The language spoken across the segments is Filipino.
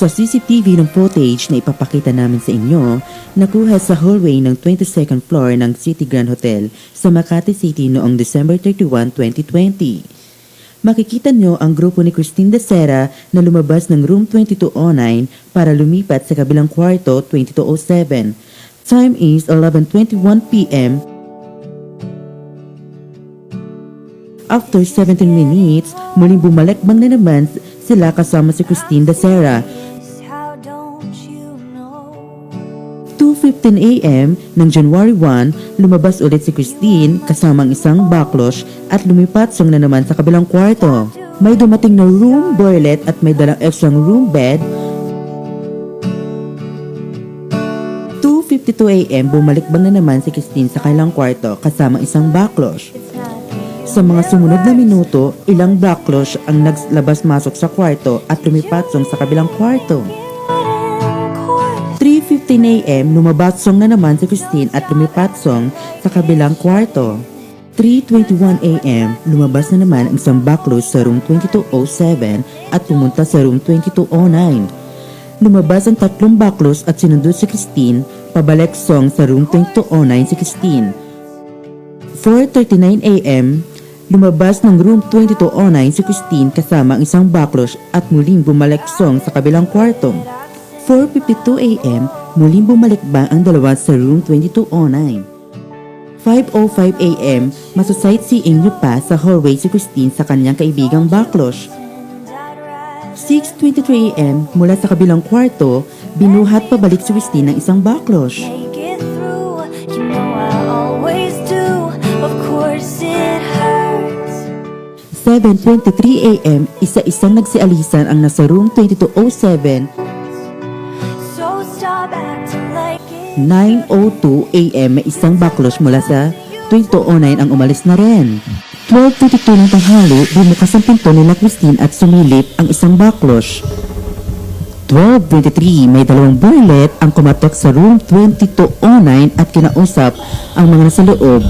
Sa CCTV ng footage na ipapakita namin sa inyo, nakuha sa hallway ng 22nd floor ng City Grand Hotel sa Makati City noong December 31, 2020. Makikita nyo ang grupo ni Christine De Sera na lumabas ng room 2209 para lumipat sa kabilang kwarto 2207. Time is 11.21pm. After 17 minutes, muling bumalik-bang na naman sila kasama si Christine De Sera 2.15 a.m. ng January 1, lumabas ulit si Christine kasama ang isang backlash at lumipatsong na naman sa kabilang kwarto. May dumating na room boylet at may dalang extra room bed. 2.52 a.m. bumalik bang na naman si Christine sa kailang kwarto kasama isang not Sa mga sumunod na minuto, ilang backlash ang naglabas-masok sa kwarto at lumipatsong sa kabilang kwarto. 3.15 a.m. lumabatsong na naman si Christine at lumipatsong sa kabilang kwarto. 3.21 a.m. lumabas na naman ang isang backlash sa room 2207 at pumunta sa room 2209. Lumabas ang tatlong backlash at sinundo si Christine pabalik song sa room 2209 si Christine. 4.39 a.m., lumabas ng room 2209 si Christine kasama ang isang backlash at muling bumalik song sa kabilang kwarto. 4.52 a.m., muling bumalik ba ang dalawa sa room 2209. 5.05 a.m., masasightseeing niyo pa sa hallway si Christine sa kanyang kaibigang rather 6.23 a.m., mula sa kabilang kwarto, binuhat pabalik si Christine ng isang through. You know I always do. Of course it hurts. 7.23 a.m., isa-isang nagsialisan ang nasa room 2207 9.02 a.m. isang backlash mula sa 2209 ang umalis na rin. 12.22 ng tanghali, bumukas ang pinto nila Christine at sumilip ang isang backlash. 12.23 may dalawang boylet ang kumatok sa room 2209 at kinausap ang mga nasa loob.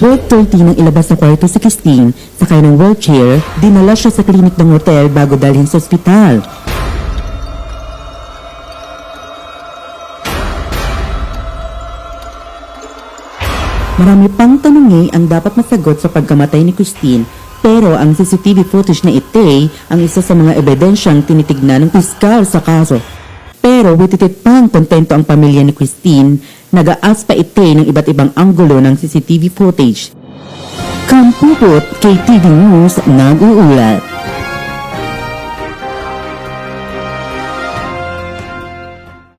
Twelve thirty nang ilabas sa kwarto si Christine, sakay ng wheelchair, dinala siya sa klinik ng hotel bago dalhin sa ospital. Marami pang tanungi ang dapat masagot sa pagkamatay ni Christine pero ang CCTV footage na ite ang isa sa mga ebidensyang tinitignan ng piskal sa kaso. Pero wititit pang kontento ang pamilya ni Christine, nag-aas pa ite ng iba't ibang anggulo ng CCTV footage. Kampupot, KTV News, nag-uulat.